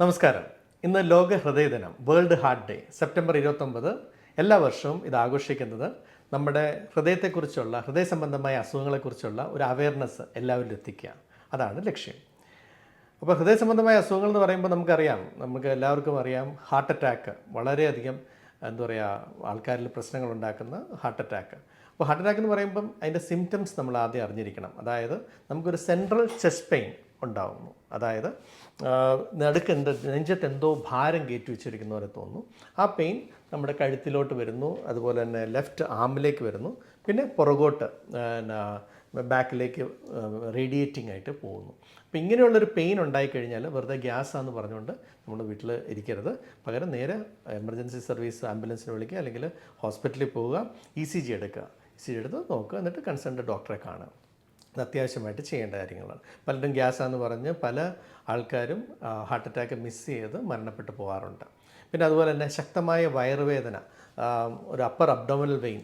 നമസ്കാരം. ഇന്ന് ലോക ഹൃദയ ദിനം വേൾഡ് ഹാർട്ട് ഡേ സെപ്റ്റംബർ ഇരുപത്തൊമ്പത്. എല്ലാ വർഷവും ഇത് ആഘോഷിക്കുന്നത് നമ്മുടെ ഹൃദയത്തെക്കുറിച്ചുള്ള ഹൃദയ സംബന്ധമായ അസുഖങ്ങളെക്കുറിച്ചുള്ള ഒരു അവയർനെസ് എല്ലാവരിലും എത്തിക്കുക അതാണ് ലക്ഷ്യം. അപ്പോൾ ഹൃദയ സംബന്ധമായ അസുഖങ്ങൾ എന്ന് പറയുമ്പോൾ നമുക്കറിയാം നമുക്ക് എല്ലാവർക്കും അറിയാം ഹാർട്ട് അറ്റാക്ക് വളരെയധികം എന്താ പറയുക ആൾക്കാരിൽ പ്രശ്നങ്ങൾ ഉണ്ടാക്കുന്ന ഹാർട്ട് അറ്റാക്ക് അപ്പോൾ ഹാർട്ട് അറ്റാക്ക് എന്ന് പറയുമ്പം അതിന്റെ സിംറ്റംസ് നമ്മൾ ആദ്യം അറിഞ്ഞിരിക്കണം. അതായത് നമുക്കൊരു സെൻട്രൽ ചെസ്റ്റ് പെയിൻ ഉണ്ടാകുന്നു അതായത് നടുക്കെന്ത് നെഞ്ചത്ത് എന്തോ ഭാരം കയറ്റി വെച്ചിരിക്കുന്ന പോലെ തോന്നുന്നു. ആ പെയിൻ നമ്മുടെ കഴുത്തിലോട്ട് വരുന്നു അതുപോലെ തന്നെ ലെഫ്റ്റ് ആമിലേക്ക് വരുന്നു പിന്നെ പുറകോട്ട് ബാക്കിലേക്ക് റേഡിയേറ്റിംഗ് ആയിട്ട് പോകുന്നു. അപ്പോൾ ഇങ്ങനെയുള്ളൊരു പെയിൻ ഉണ്ടായിക്കഴിഞ്ഞാൽ വെറുതെ ഗ്യാസാന്ന് പറഞ്ഞുകൊണ്ട് നമ്മൾ വീട്ടിൽ ഇരിക്കരുത്. പകരം നേരെ എമർജൻസി സർവീസ് ആംബുലൻസിന് വിളിക്കുക അല്ലെങ്കിൽ ഹോസ്പിറ്റലിൽ പോവുക ഇ സി ജി എടുക്കുക. ഇ സി ജി എടുത്ത് നോക്കുക എന്നിട്ട് കൺസേൺഡ് ഡോക്ടറെ കാണുക. അത്യാവശ്യമായിട്ട് ചെയ്യേണ്ട കാര്യങ്ങളാണ്. പലരും ഗ്യാസാന്ന് പറഞ്ഞ് പല ആൾക്കാരും ഹാർട്ട് അറ്റാക്ക് മിസ് ചെയ്ത് മരണപ്പെട്ടു പോകാറുണ്ട് പിന്നെ അതുപോലെ തന്നെ ശക്തമായ വയറുവേദന ഒരു അപ്പർ അബ്ഡോമിനൽ വെയിൻ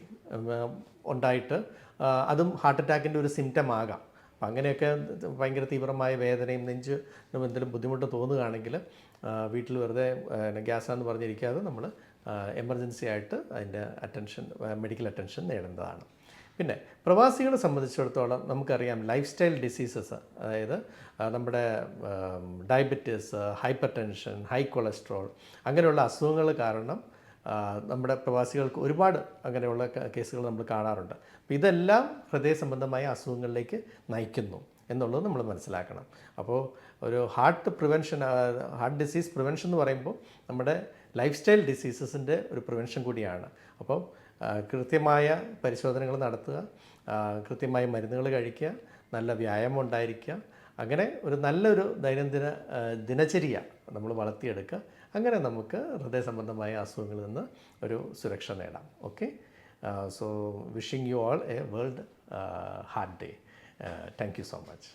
ഉണ്ടായിട്ട് അതും ഹാർട്ട് അറ്റാക്കിന്റെ ഒരു സിംറ്റം ആകാം. അപ്പം അങ്ങനെയൊക്കെ ഭയങ്കര തീവ്രമായ വേദനയും നെഞ്ച് എന്തെങ്കിലും ബുദ്ധിമുട്ട് തോന്നുകയാണെങ്കിൽ വീട്ടിൽ വെറുതെ ഗ്യാസാന്ന് പറഞ്ഞിരിക്കാതെ നമ്മൾ എമർജൻസി ആയിട്ട് അതിന്റെ അറ്റൻഷൻ മെഡിക്കൽ അറ്റൻഷൻ നേടേണ്ടതാണ്. പിന്നെ പ്രവാസികളെ സംബന്ധിച്ചിടത്തോളം നമുക്കറിയാം ലൈഫ് സ്റ്റൈൽ ഡിസീസസ് അതായത് നമ്മുടെ diabetes hypertension high cholesterol അങ്ങനെയുള്ള അസുഖങ്ങൾ കാരണം നമ്മുടെ പ്രവാസികൾക്ക് ഒരുപാട് അങ്ങനെയുള്ള കേസുകൾ നമ്മൾ കാണാറുണ്ട്. അപ്പോൾ ഇതെല്ലാം ഹൃദയ സംബന്ധമായ അസുഖങ്ങളിലേക്ക് നയിക്കുന്നു എന്നുള്ളത് നമ്മൾ മനസ്സിലാക്കണം. അപ്പോൾ ഒരു heart prevention heart disease prevention എന്ന് പറയുമ്പോൾ നമ്മുടെ ലൈഫ് സ്റ്റൈൽ ഡിസീസസിന്റെ ഒരു പ്രിവെൻഷൻ കൂടിയാണ്. അപ്പോൾ കൃത്യമായ പരിശോധനകൾ നടത്തുക കൃത്യമായ മരുന്നുകൾ കഴിക്കുക നല്ല വ്യായാമം ഉണ്ടായിരിക്കുക അങ്ങനെ ഒരു നല്ലൊരു ദൈനംദിന ദിനചര്യ നമ്മൾ വളർത്തിയെടുക്കുക. അങ്ങനെ നമുക്ക് ഹൃദയ സംബന്ധമായ അസുഖങ്ങളിൽ നിന്ന് ഒരു സുരക്ഷ നേടാം. Okay so wishing you all a world heart day thank you so much